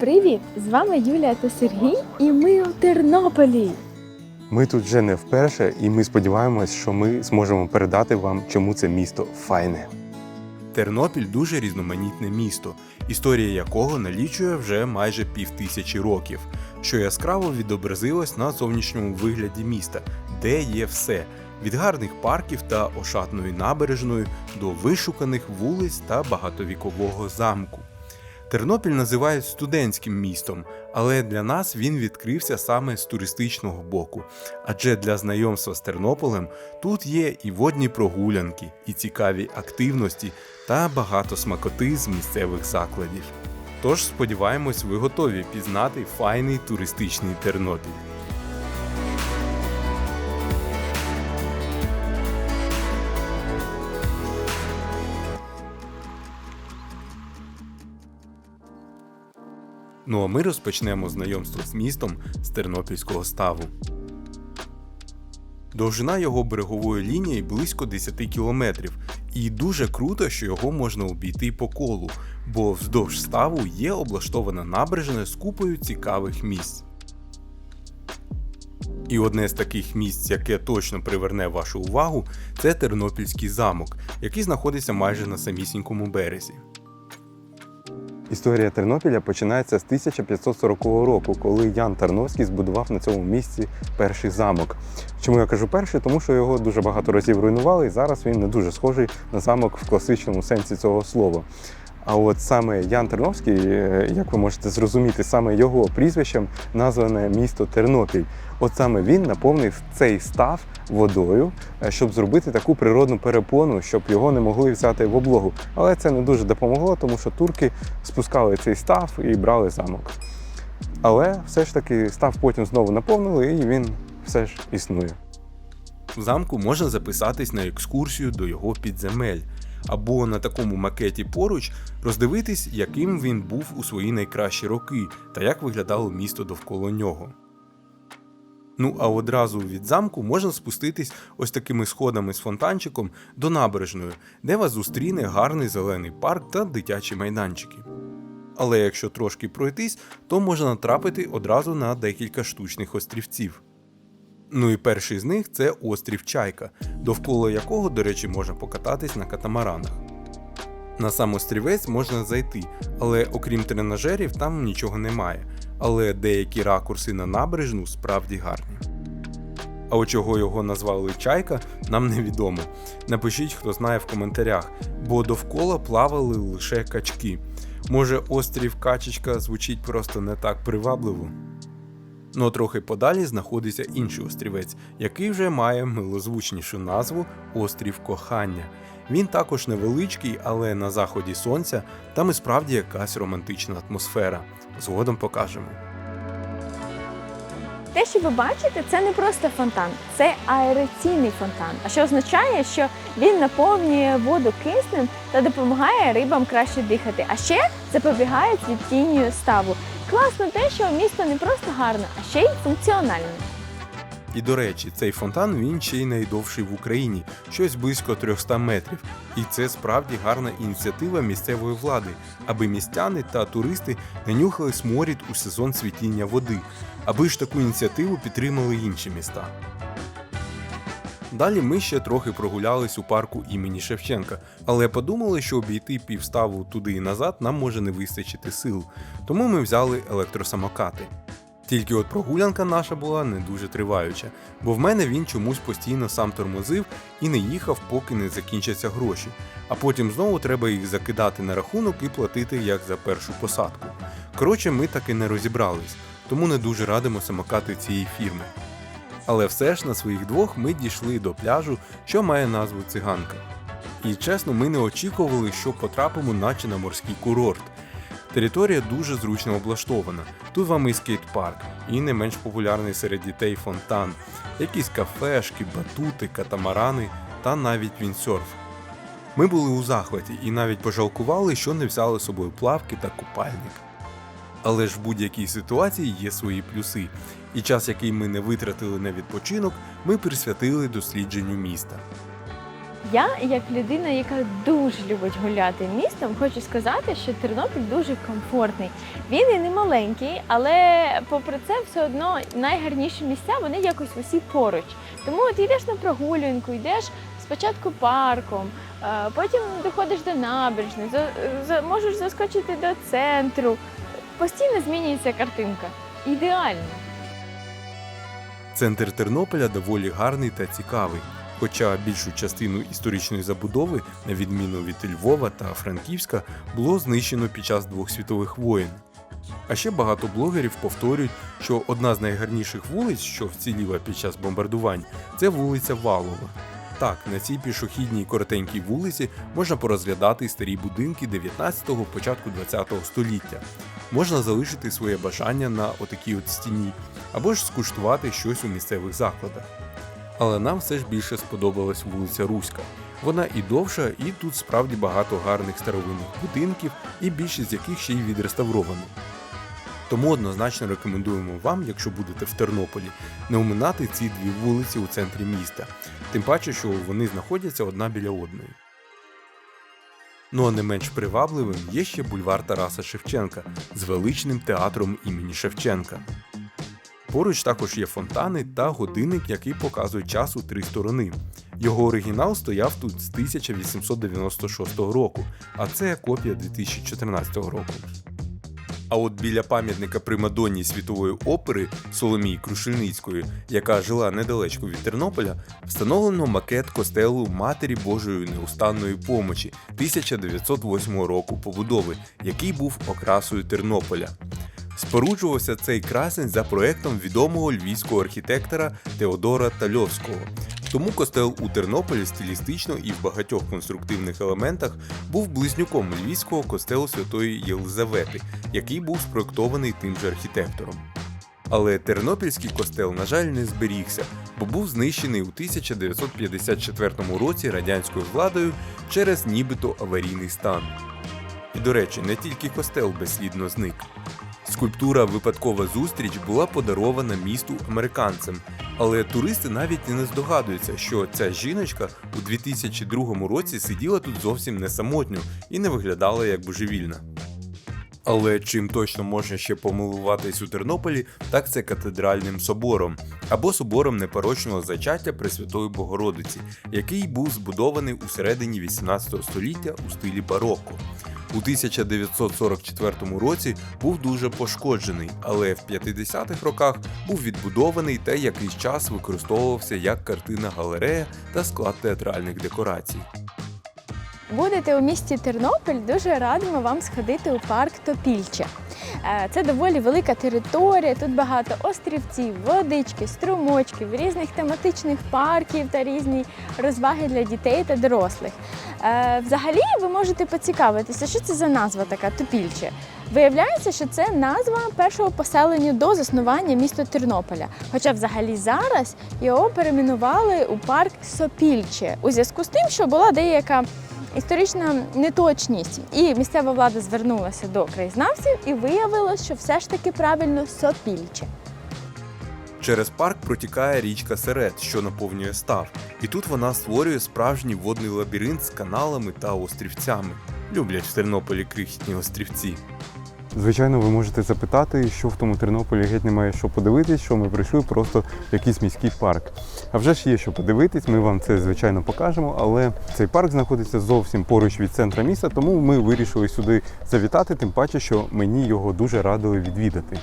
Привіт! З вами Юлія та Сергій, і ми у Тернополі. Ми тут вже не вперше, і ми сподіваємось, що ми зможемо передати вам, чому це місто файне. Тернопіль дуже різноманітне місто, історія якого налічує вже майже півтисячі років, що яскраво відобразилось на зовнішньому вигляді міста, де є все від гарних парків та ошатної набережної до вишуканих вулиць та багатовікового замку. Тернопіль називають студентським містом, але для нас він відкрився саме з туристичного боку. Адже для знайомства з Тернополем тут є і водні прогулянки, і цікаві активності та багато смакоти з місцевих закладів. Тож сподіваємось, ви готові пізнати файний туристичний Тернопіль. Ну а ми розпочнемо знайомство з містом з Тернопільського ставу. Довжина його берегової лінії близько 10 кілометрів, і дуже круто, що його можна обійти по колу, бо вздовж ставу є облаштована набережна з купою цікавих місць. І одне з таких місць, яке точно приверне вашу увагу, це Тернопільський замок, який знаходиться майже на самісінькому березі. Історія Тернопіля починається з 1540 року, коли Ян Тарновський збудував на цьому місці перший замок. Чому я кажу перший? Тому що його дуже багато разів руйнували, і зараз він не дуже схожий на замок в класичному сенсі цього слова. А от саме Ян Терновський, е, як ви можете зрозуміти, саме його прізвищем назване місто Тернопіль. От саме він наповнив цей став водою, е, щоб зробити таку природну перепону, щоб його не могли взяти в облогу. Але це не дуже допомогло, тому що турки спускали цей став і брали замок. Але все ж таки став потім знову наповнили, і він все ж існує. В замку можна записатись на екскурсію до його підземель, або на такому макеті поруч роздивитись, яким він був у свої найкращі роки та як виглядало місто довкола нього. Ну а одразу від замку можна спуститись ось такими сходами з фонтанчиком до набережної, де вас зустріне гарний зелений парк та дитячі майданчики. Але якщо трошки пройтись, то можна натрапити одразу на декілька штучних острівців. Ну і перший з них це острів Чайка, довкола якого, до речі, можна покататись на катамаранах. На сам острівець можна зайти, але окрім тренажерів там нічого немає. Але деякі ракурси на набережну справді гарні. А от чого його назвали Чайка, нам невідомо. Напишіть, хто знає в коментарях, бо довкола плавали лише качки. Може, острів Качечка звучить просто не так привабливо. Ну а трохи подалі знаходиться інший острівець, який вже має милозвучнішу назву Острів Кохання. Він також невеличкий, але на заході сонця там і справді якась романтична атмосфера. Згодом покажемо. Те, що ви бачите, це не просто фонтан, це аераційний фонтан. А що означає, що він наповнює воду киснем та допомагає рибам краще дихати. А ще запобігає цвітінню ставу. Класно те, що місто не просто гарне, а ще й функціональне. І до речі, цей фонтан він ще й найдовший в Україні, щось близько 300 метрів. І це справді гарна ініціатива місцевої влади, аби містяни та туристи не нюхали сморід у сезон світіння води, аби ж таку ініціативу підтримали інші міста. Далі ми ще трохи прогулялись у парку імені Шевченка, але подумали, що обійти півставу туди і назад нам може не вистачити сил, тому ми взяли електросамокати. Тільки от прогулянка наша була не дуже триваюча, бо в мене він чомусь постійно сам тормозив і не їхав, поки не закінчаться гроші. А потім знову треба їх закидати на рахунок і платити як за першу посадку. Коротше, ми таки не розібрались, тому не дуже радимо самокати цієї фірми. Але все ж на своїх двох ми дійшли до пляжу, що має назву циганка. І чесно, ми не очікували, що потрапимо наче на морський курорт. Територія дуже зручно облаштована. Тут вам і скейт-парк, і не менш популярний серед дітей фонтан, якісь кафешки, батути, катамарани та навіть віндсерф. Ми були у захваті і навіть пожалкували, що не взяли з собою плавки та купальник. Але ж в будь-якій ситуації є свої плюси, і час, який ми не витратили на відпочинок, ми присвятили дослідженню міста. Я, як людина, яка дуже любить гуляти містом, хочу сказати, що Тернопіль дуже комфортний. Він і не маленький, але попри це, все одно найгарніші місця вони якось усі поруч. Тому от йдеш на прогулянку, йдеш спочатку парком, потім доходиш до набережної, можеш заскочити до центру. Постійно змінюється картинка. Ідеально. Центр Тернополя доволі гарний та цікавий. Хоча більшу частину історичної забудови, на відміну від Львова та Франківська, було знищено під час двох світових воєн. А ще багато блогерів повторюють, що одна з найгарніших вулиць, що вціліла під час бомбардувань, це вулиця Валова. Так, на цій пішохідній коротенькій вулиці можна порозглядати старі будинки 19-го, початку 20-го століття. Можна залишити своє бажання на отакій от стіні, або ж скуштувати щось у місцевих закладах. Але нам все ж більше сподобалась вулиця Руська. Вона і довша, і тут справді багато гарних старовинних будинків, і більшість з яких ще й відреставровані. Тому однозначно рекомендуємо вам, якщо будете в Тернополі, не оминати ці дві вулиці у центрі міста, тим паче, що вони знаходяться одна біля одної. Ну а не менш привабливим є ще бульвар Тараса Шевченка з величним театром імені Шевченка. Поруч також є фонтани та годинник, який показує час у три сторони. Його оригінал стояв тут з 1896 року, а це копія 2014 року. А от біля пам'ятника примадонні світової опери Соломії Крушельницької, яка жила недалечко від Тернополя, встановлено макет костелу Матері Божої неустанної помочі 1908 року побудови, який був окрасою Тернополя. Споруджувався цей красень за проектом відомого львівського архітектора Теодора Тальовського. Тому костел у Тернополі стилістично і в багатьох конструктивних елементах був близнюком львівського костелу Святої Єлизавети, який був спроектований тим же архітектором. Але Тернопільський костел, на жаль, не зберігся, бо був знищений у 1954 році радянською владою через нібито аварійний стан. І до речі, не тільки костел безслідно зник. Скульптура Випадкова зустріч була подарована місту американцям, але туристи навіть не здогадуються, що ця жіночка у 2002 році сиділа тут зовсім не самотньо і не виглядала як божевільна. Але чим точно можна ще помилуватись у Тернополі, так це катедральним собором або собором непорочного зачаття Пресвятої Богородиці, який був збудований у середині 18 століття у стилі бароко. У 1944 році був дуже пошкоджений, але в 50-х роках був відбудований та якийсь час використовувався як картина галерея та склад театральних декорацій. Будете у місті Тернопіль, дуже радимо вам сходити у парк Топільче. Е, Це доволі велика територія, тут багато острівців, водички, струмочків, різних тематичних парків та різні розваги для дітей та дорослих. Е, Взагалі ви можете поцікавитися, що це за назва така Топільче. Виявляється, що це назва першого поселення до заснування міста Тернополя. Хоча взагалі зараз його перейменували у парк Сопільче у зв'язку з тим, що була деяка історична неточність. І місцева влада звернулася до краєзнавців і виявилось, що все ж таки правильно Сопільче. Через парк протікає річка Серед, що наповнює став, і тут вона створює справжній водний лабіринт з каналами та острівцями. Люблять в Тернополі крихітні острівці. Звичайно, ви можете запитати, що в тому Тернополі геть немає що подивитись, що ми прийшли просто в якийсь міський парк. А вже ж є що подивитись, ми вам це звичайно покажемо, але цей парк знаходиться зовсім поруч від центра міста, тому ми вирішили сюди завітати, тим паче, що мені його дуже радили відвідати.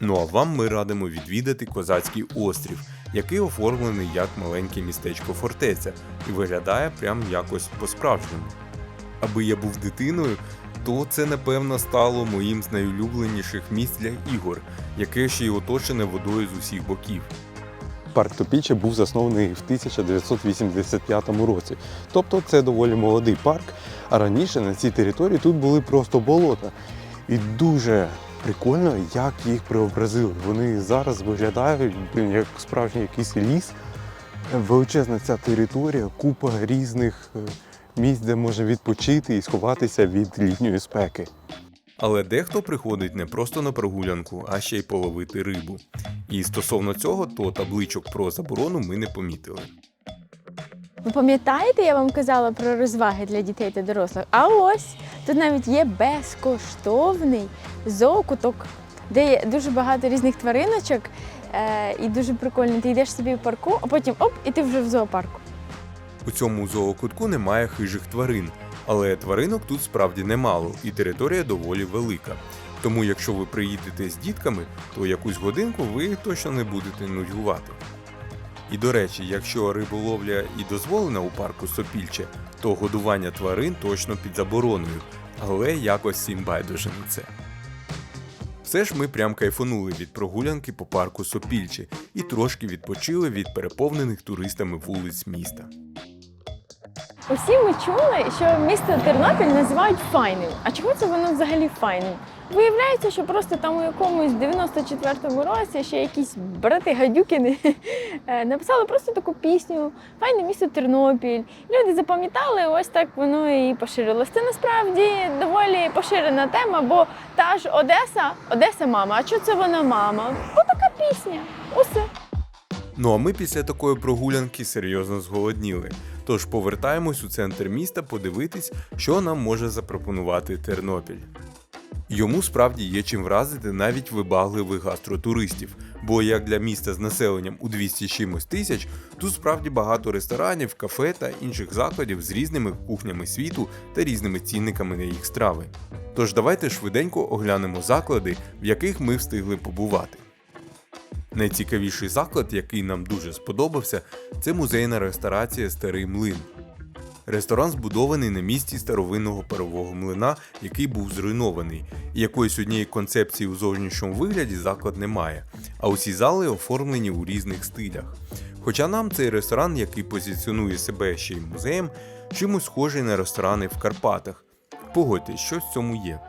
Ну а вам ми радимо відвідати Козацький острів, який оформлений як маленьке містечко фортеця і виглядає прям якось по-справжньому. Аби я був дитиною, то це напевно стало моїм з найулюбленіших місць для ігор, яке ще й оточене водою з усіх боків. Парк Топіче був заснований в 1985 році. Тобто це доволі молодий парк. А раніше на цій території тут були просто болота. І дуже прикольно, як їх преобразили. Вони зараз виглядають як справжній якийсь ліс. Величезна ця територія, купа різних е, місць, де можна відпочити і сховатися від літньої спеки. Але дехто приходить не просто на прогулянку, а ще й половити рибу. І стосовно цього, то табличок про заборону ми не помітили. Ви пам'ятаєте, я вам казала про розваги для дітей та дорослих? А ось тут навіть є безкоштовний зоокуток, де є дуже багато різних твариночок е, і дуже прикольно. Ти йдеш собі в парку, а потім оп, і ти вже в зоопарку. У цьому зоокутку немає хижих тварин, але тваринок тут справді немало, і територія доволі велика. Тому, якщо ви приїдете з дітками, то якусь годинку ви точно не будете нудьгувати. І до речі, якщо риболовля і дозволена у парку Сопільче, то годування тварин точно під забороною, але якось всім байдуже на це. Все ж ми прям кайфанули від прогулянки по парку Сопільче і трошки відпочили від переповнених туристами вулиць міста. Усі ми чули, що місто Тернопіль називають файним. А чого це воно взагалі файним? Виявляється, що просто там у якомусь 94-му році ще якісь брати гадюкіни е, написали просто таку пісню Файне місто Тернопіль. Люди запам'ятали, ось так воно і поширилось. Це насправді доволі поширена тема, бо та ж Одеса, Одеса мама. А що це вона мама? Бо така пісня. Усе. Ну а ми після такої прогулянки серйозно зголодніли. Тож повертаємось у центр міста подивитись, що нам може запропонувати Тернопіль. Йому справді є чим вразити навіть вибагливих гастротуристів, бо як для міста з населенням у 200 чимось тисяч, тут справді багато ресторанів, кафе та інших закладів з різними кухнями світу та різними цінниками на їх страви. Тож давайте швиденько оглянемо заклади, в яких ми встигли побувати. Найцікавіший заклад, який нам дуже сподобався, це музейна ресторація Старий млин. Ресторан збудований на місці старовинного парового млина, який був зруйнований, і якоїсь однієї концепції у зовнішньому вигляді заклад не має, а усі зали оформлені у різних стилях. Хоча нам цей ресторан, який позиціонує себе ще й музеєм, чимось схожий на ресторани в Карпатах. Погодьтесь, щось в цьому є.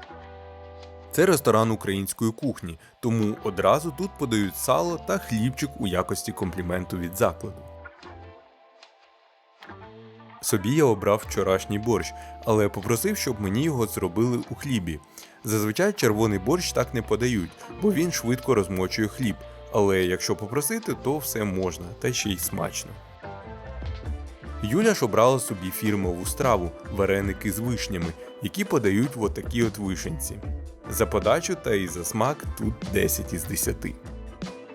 Це ресторан української кухні, тому одразу тут подають сало та хлібчик у якості компліменту від закладу. Собі я обрав вчорашній борщ, але попросив, щоб мені його зробили у хлібі. Зазвичай червоний борщ так не подають, бо він швидко розмочує хліб. Але якщо попросити, то все можна, та ще й смачно. Юля ж обрала собі фірмову страву вареники з вишнями, які подають в отакі от вишенці. За подачу та і за смак тут 10 із 10.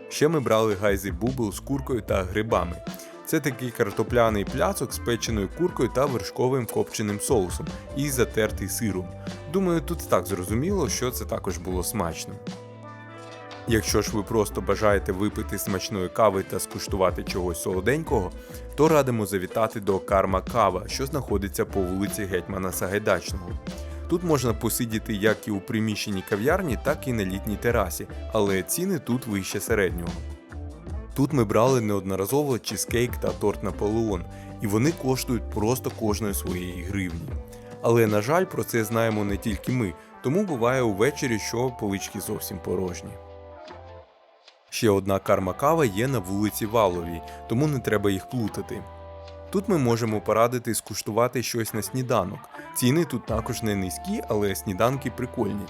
Ще ми брали гайзи бубл з куркою та грибами. Це такий картопляний пляцок з печеною куркою та вершковим копченим соусом і затертий сиром. Думаю, тут так зрозуміло, що це також було смачно. Якщо ж ви просто бажаєте випити смачної кави та скуштувати чогось солоденького, то радимо завітати до Карма Кава, що знаходиться по вулиці Гетьмана Сагайдачного. Тут можна посидіти як і у приміщенні кав'ярні, так і на літній терасі, але ціни тут вище середнього. Тут ми брали неодноразово чизкейк та торт Наполеон, і вони коштують просто кожної своєї гривні. Але на жаль, про це знаємо не тільки ми, тому буває увечері, що полички зовсім порожні. Ще одна карма кава є на вулиці Валовій, тому не треба їх плутати. Тут ми можемо порадити скуштувати щось на сніданок. Ціни тут також не низькі, але сніданки прикольні.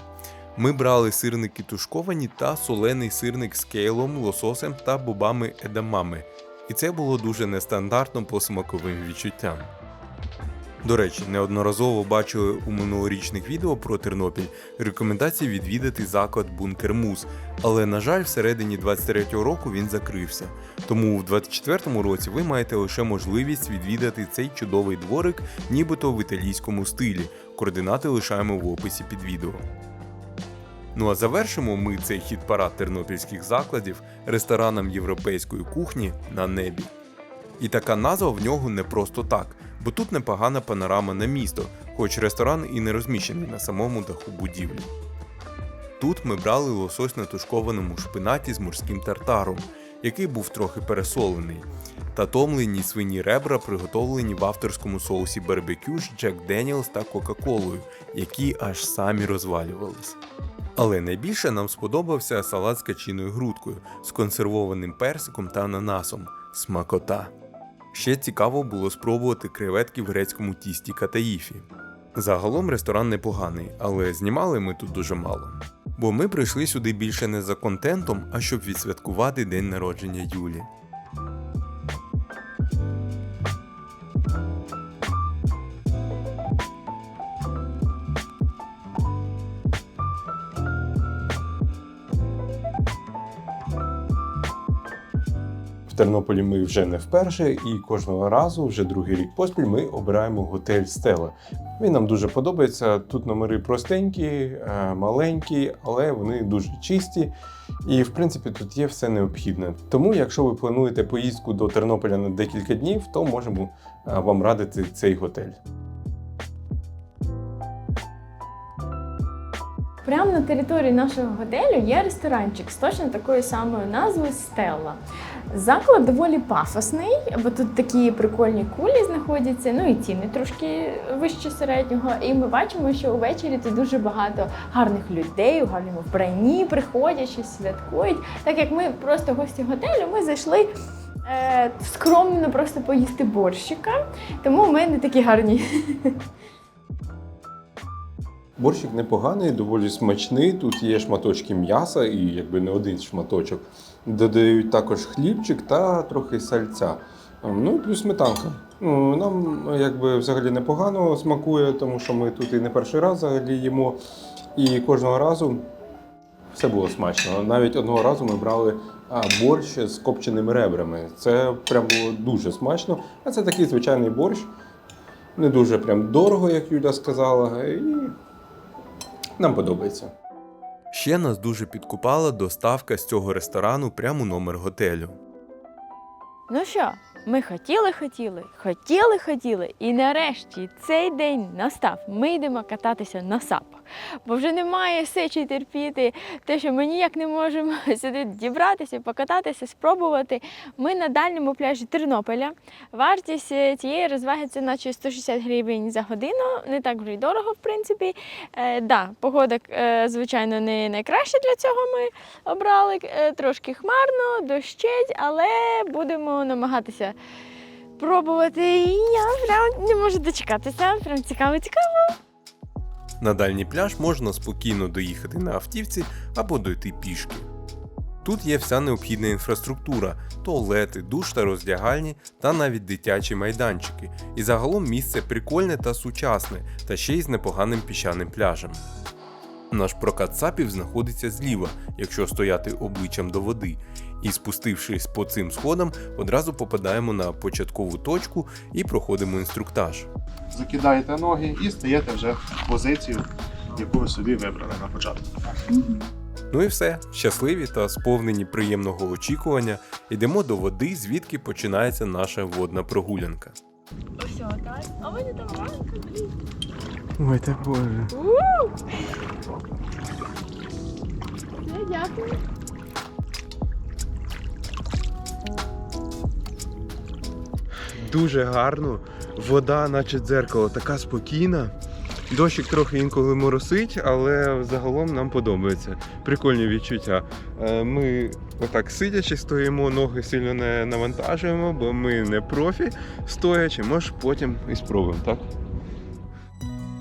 Ми брали сирники тушковані та солений сирник з кейлом, лососем та бобами едамами. І це було дуже нестандартно по смаковим відчуттям. До речі, неодноразово бачили у минулорічних відео про Тернопіль рекомендації відвідати заклад Бункер Мус, але на жаль, всередині 23-го року він закрився. Тому в 24-му році ви маєте лише можливість відвідати цей чудовий дворик, нібито в італійському стилі. Координати лишаємо в описі під відео. Ну а завершимо ми цей хіт-парад тернопільських закладів рестораном європейської кухні на небі. І така назва в нього не просто так, бо тут непогана панорама на місто, хоч ресторан і не розміщений на самому даху будівлі. Тут ми брали лосось на тушкованому шпинаті з морським тартаром, який був трохи пересолений, та томлені свині ребра, приготовлені в авторському соусі барбекю з Джек Деніелс та Кока-Колою, які аж самі розвалювались. Але найбільше нам сподобався салат з качиною грудкою, з консервованим персиком та ананасом. Смакота. Ще цікаво було спробувати креветки в грецькому тісті катаїфі. Загалом ресторан непоганий, але знімали ми тут дуже мало. Бо ми прийшли сюди більше не за контентом, а щоб відсвяткувати день народження Юлі. Тернополі ми вже не вперше, і кожного разу, вже другий рік поспіль, ми обираємо готель Стела. Він нам дуже подобається. Тут номери простенькі, е, маленькі, але вони дуже чисті. І в принципі тут є все необхідне. Тому, якщо ви плануєте поїздку до Тернополя на декілька днів, то можемо е, вам радити цей готель. Прямо на території нашого готелю є ресторанчик з точно такою самою назвою Стелла. Заклад доволі пафосний, бо тут такі прикольні кулі знаходяться, ну і ціни трошки вище середнього. І ми бачимо, що увечері тут дуже багато гарних людей у гарному вбранні приходять, щось святкують. Так як ми просто гості готелю, ми зайшли. Е, скромно просто поїсти борщика, тому ми не такі гарні. Борщик непоганий, доволі смачний. Тут є шматочки м'яса і якби не один шматочок. Додають також хлібчик та трохи сальця. Ну і плюс сметанка. Ну, Нам якби взагалі непогано смакує, тому що ми тут і не перший раз взагалі їмо. І кожного разу все було смачно. Навіть одного разу ми брали борщ з копченими ребрами. Це прям було дуже смачно. А це такий звичайний борщ. Не дуже прям дорого, як Юля сказала. І нам подобається. Ще нас дуже підкупала доставка з цього ресторану прямо у номер готелю. Ну що, ми хотіли, хотіли, хотіли, хотіли, і нарешті цей день настав. Ми йдемо кататися на сапах, бо вже немає сечі терпіти те, що ми ніяк не можемо сюди дібратися, покататися, спробувати. Ми на дальньому пляжі Тернополя. Вартість е, цієї розваги це наче 160 гривень за годину. Не так вже й дорого, в принципі. Е, да, погода, е, звичайно, не найкраща для цього ми обрали. Е, трошки хмарно, дощить, але будемо намагатися пробувати. І я прям не можу дочекатися. Прям цікаво, цікаво. На дальній пляж можна спокійно доїхати на автівці або дойти пішки. Тут є вся необхідна інфраструктура: туалети, душ та роздягальні, та навіть дитячі майданчики. І загалом місце прикольне та сучасне, та ще й з непоганим піщаним пляжем. Наш прокат сапів знаходиться зліва, якщо стояти обличчям до води, і спустившись по цим сходам, одразу попадаємо на початкову точку і проходимо інструктаж. закидаєте ноги і стаєте вже в позицію, яку ви собі вибрали на початку. Ну і все, щасливі та сповнені приємного очікування, йдемо до води, звідки починається наша водна прогулянка. Ось так. А вони там маленька, блін. Ой, та боже. Не дякую. Дуже гарно, вода, наче дзеркало, така спокійна. Дощик трохи інколи моросить, але загалом нам подобається. Прикольні відчуття. Е, Ми отак сидячи стоїмо, ноги сильно не навантажуємо, бо ми не профі стоячи, може потім і спробуємо, так?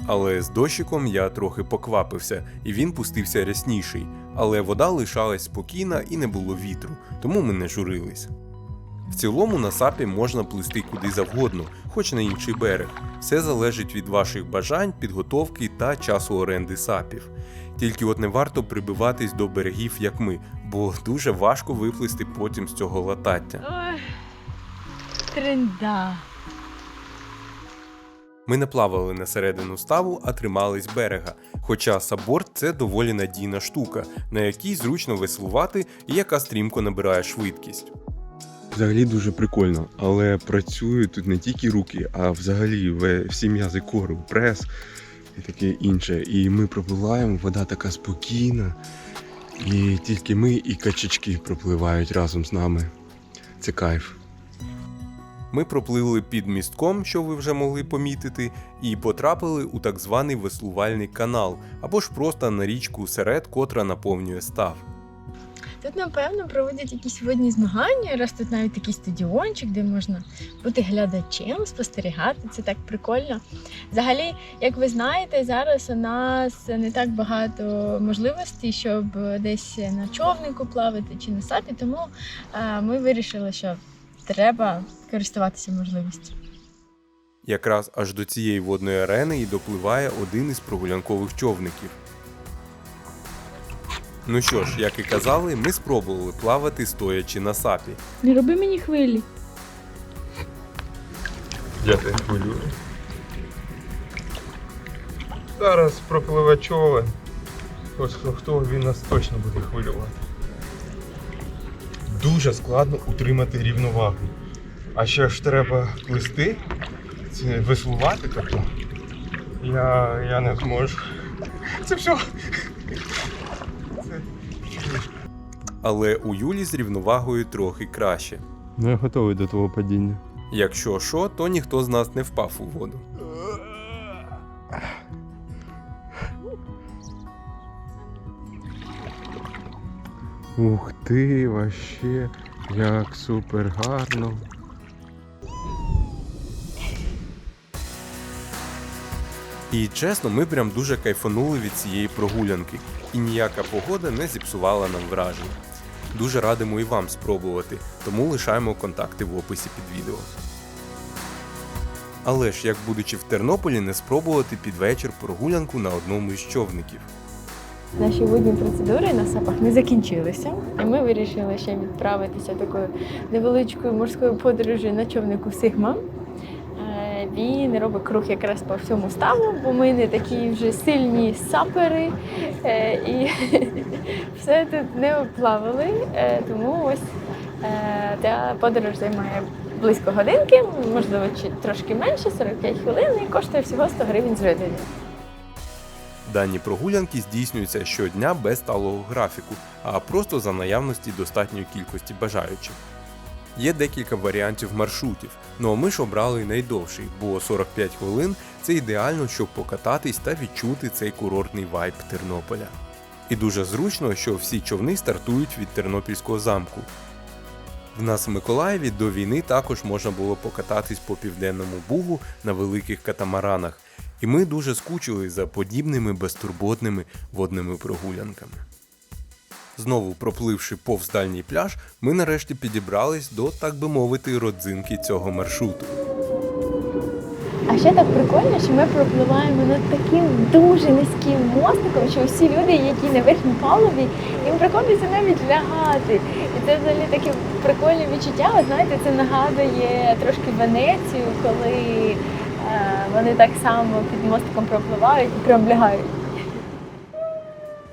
Але з дощиком я трохи поквапився, і він пустився рясніший. Але вода лишалась спокійна і не було вітру, тому ми не журились. В цілому на сапі можна плисти куди завгодно, хоч на інший берег. Все залежить від ваших бажань, підготовки та часу оренди сапів. Тільки от не варто прибиватись до берегів, як ми, бо дуже важко виплисти потім з цього латаття. Ой. Тренда. Ми не плавали на середину ставу, а тримались берега. Хоча саборд це доволі надійна штука, на якій зручно веслувати і яка стрімко набирає швидкість. Взагалі дуже прикольно, але працюють тут не тільки руки, а взагалі всі м'язи кору, прес і таке інше. І ми пропливаємо, вода така спокійна. І тільки ми і качечки пропливають разом з нами. Це кайф. Ми пропливли під містком, що ви вже могли помітити, і потрапили у так званий веслувальний канал, або ж просто на річку серед, котра наповнює став. Тут, напевно, проводять якісь водні змагання, раз тут навіть такий стадіончик, де можна бути глядачем, спостерігати. Це так прикольно. Взагалі, як ви знаєте, зараз у нас не так багато можливостей, щоб десь на човнику плавати чи на сапі, тому е, ми вирішили, що треба користуватися можливістю. Якраз аж до цієї водної арени і допливає один із прогулянкових човників. Ну що ж, як і казали, ми спробували плавати стоячи на сапі. Не роби мені хвилі. Я тебе хвилюю. Зараз пропливе човен. Ось хто, хто він нас точно буде хвилювати. Дуже складно утримати рівновагу. А ще ж треба плисти, це веслувати, тобто. Я, я не зможу. Це все. Але у Юлі з рівновагою трохи краще. Ну, я готовий до твого падіння. Якщо що, то ніхто з нас не впав у воду. Ух ти, вообще, як супер гарно. І чесно, ми прям дуже кайфанули від цієї прогулянки, і ніяка погода не зіпсувала нам вражень. Дуже радимо і вам спробувати, тому лишаємо контакти в описі під відео. Але ж як будучи в Тернополі, не спробувати під вечір прогулянку на одному із човників. Наші водні процедури на сапах не закінчилися, і ми вирішили ще відправитися такою невеличкою морською подорожю на човнику Сигма. Він робить круг якраз по всьому ставу, бо ми не такі вже сильні сапери е, і все тут не оплавали. Е, Тому ось е, подорож займає близько годинки, можливо, трошки менше, 45 хвилин, і коштує всього 100 гривень з людини. Дані прогулянки здійснюються щодня без сталого графіку, а просто за наявності достатньої кількості бажаючих. Є декілька варіантів маршрутів, ну а ми ж обрали найдовший, бо 45 хвилин це ідеально, щоб покататись та відчути цей курортний вайб Тернополя. І дуже зручно, що всі човни стартують від Тернопільського замку. В нас в Миколаєві до війни також можна було покататись по південному бугу на великих катамаранах, і ми дуже скучили за подібними безтурботними водними прогулянками. Знову пропливши повз дальній пляж, ми нарешті підібрались до, так би мовити, родзинки цього маршруту. А ще так прикольно, що ми пропливаємо над таким дуже низьким мостиком, що всі люди, які на верхній палубі, їм приходиться навіть лягати. І це взагалі таке прикольне відчуття. Ви знаєте, це нагадує трошки Венецію, коли е, вони так само під мостиком пропливають і прям лягають.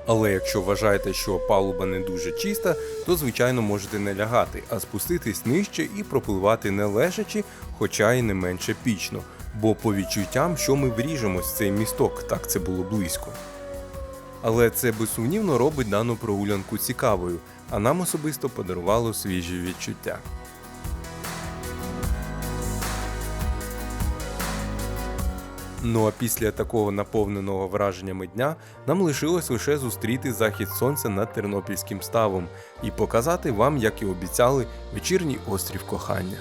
Але якщо вважаєте, що палуба не дуже чиста, то звичайно можете не лягати, а спуститись нижче і пропливати не лежачи, хоча й не менш епічно. Бо по відчуттям, що ми вріжемось в цей місток, так це було близько. Але це безсумнівно робить дану прогулянку цікавою, а нам особисто подарувало свіжі відчуття. Ну а після такого наповненого враженнями дня нам лишилось лише зустріти захід сонця над Тернопільським ставом і показати вам, як і обіцяли, вечірній острів кохання.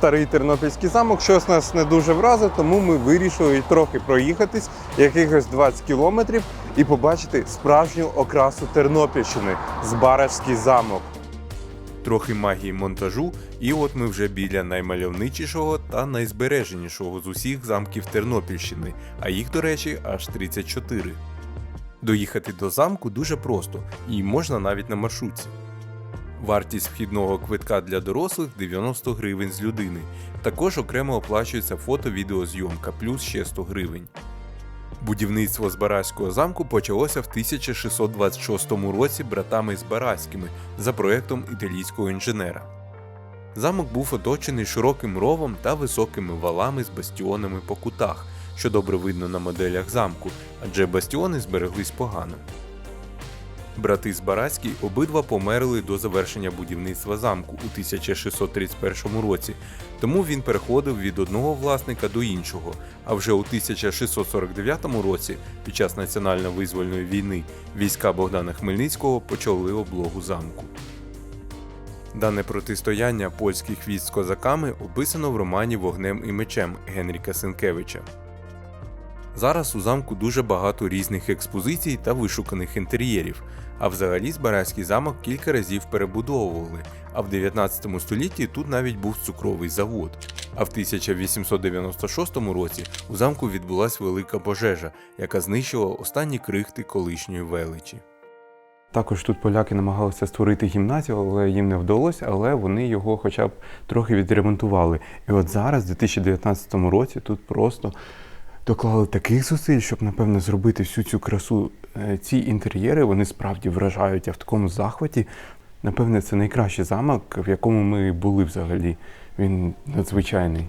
Старий Тернопільський замок щось нас не дуже вразив, тому ми вирішили трохи проїхатись, якихось 20 кілометрів, і побачити справжню окрасу Тернопільщини Збаражський замок. Трохи магії монтажу, і от ми вже біля наймальовничішого та найзбереженішого з усіх замків Тернопільщини, а їх, до речі, аж 34. Доїхати до замку дуже просто і можна навіть на маршрутці. Вартість вхідного квитка для дорослих 90 гривень з людини. Також окремо оплачується фото-відеозйомка плюс ще 100 гривень. Будівництво Збаразького замку почалося в 1626 році братами Збаразькими за проектом італійського інженера. Замок був оточений широким ровом та високими валами з бастіонами по кутах, що добре видно на моделях замку, адже бастіони збереглись погано. Брати Збаразькі обидва померли до завершення будівництва замку у 1631 році, тому він переходив від одного власника до іншого. А вже у 1649 році, під час національно-визвольної війни, війська Богдана Хмельницького почали облогу замку. Дане протистояння польських військ з козаками описано в романі Вогнем і мечем Генріка Сенкевича. Зараз у замку дуже багато різних експозицій та вишуканих інтер'єрів. А взагалі Збаразький замок кілька разів перебудовували, а в 19 столітті тут навіть був цукровий завод. А в 1896 році у замку відбулася велика пожежа, яка знищила останні крихти колишньої величі. Також тут поляки намагалися створити гімназію, але їм не вдалося, але вони його хоча б трохи відремонтували. І от зараз, в 2019 році, тут просто доклали таких зусиль, щоб, напевно, зробити всю цю красу. Е, Ці інтер'єри вони справді вражають. Я в такому захваті. Напевне, це найкращий замок, в якому ми були взагалі. Він надзвичайний.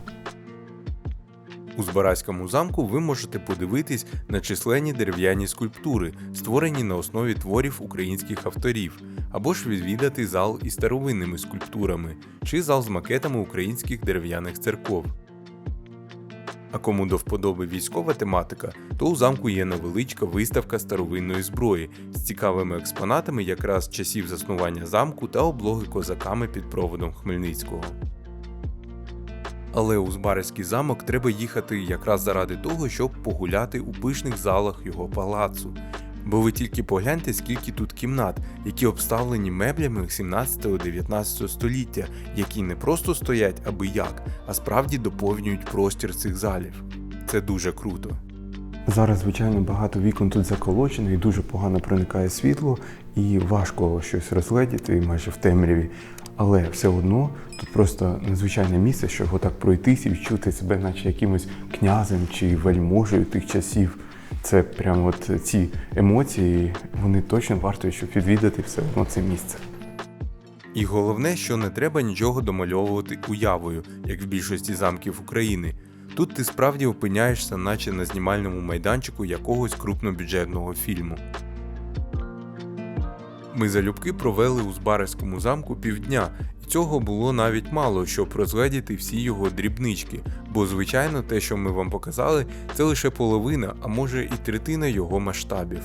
У Збаразькому замку ви можете подивитись на численні дерев'яні скульптури, створені на основі творів українських авторів, або ж відвідати зал із старовинними скульптурами, чи зал з макетами українських дерев'яних церков. А кому до вподоби військова тематика, то у замку є невеличка виставка старовинної зброї з цікавими експонатами якраз часів заснування замку та облоги козаками під проводом Хмельницького. Але у Збареський замок треба їхати якраз заради того, щоб погуляти у пишних залах його палацу. Бо ви тільки погляньте, скільки тут кімнат, які обставлені меблями 17-19 століття, які не просто стоять аби як, а справді доповнюють простір цих залів. Це дуже круто. Зараз, звичайно, багато вікон тут заколочено і дуже погано проникає світло, і важко щось розгледіти майже в темряві. Але все одно тут просто надзвичайне місце, щоб отак пройтись і відчути себе, наче якимось князем чи вельможею тих часів. Це прямо от ці емоції, вони точно варто, щоб відвідати все одно це місце. І головне, що не треба нічого домальовувати уявою, як в більшості замків України. Тут ти справді опиняєшся, наче на знімальному майданчику якогось крупнобюджетного фільму. Ми залюбки провели у Збаразькому замку півдня, цього було навіть мало, щоб розгледіти всі його дрібнички, бо, звичайно, те, що ми вам показали, це лише половина, а може і третина його масштабів.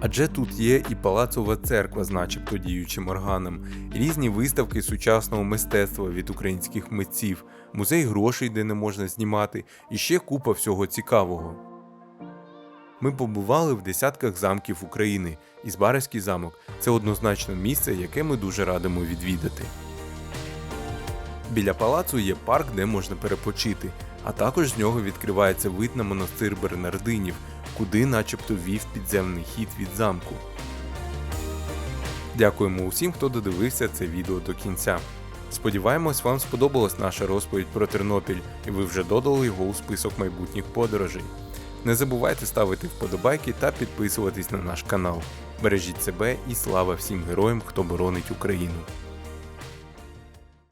Адже тут є і палацова церква начебто діючим органом, різні виставки сучасного мистецтва від українських митців, музей грошей, де не можна знімати, і ще купа всього цікавого. Ми побували в десятках замків України, і Збаразький замок це однозначно місце, яке ми дуже радимо відвідати. Біля палацу є парк, де можна перепочити, а також з нього відкривається вид на монастир Бернардинів, куди начебто вів підземний хід від замку. Дякуємо усім, хто додивився це відео до кінця. Сподіваємось, вам сподобалась наша розповідь про Тернопіль, і ви вже додали його у список майбутніх подорожей. Не забувайте ставити вподобайки та підписуватись на наш канал. Бережіть себе і слава всім героям, хто боронить Україну.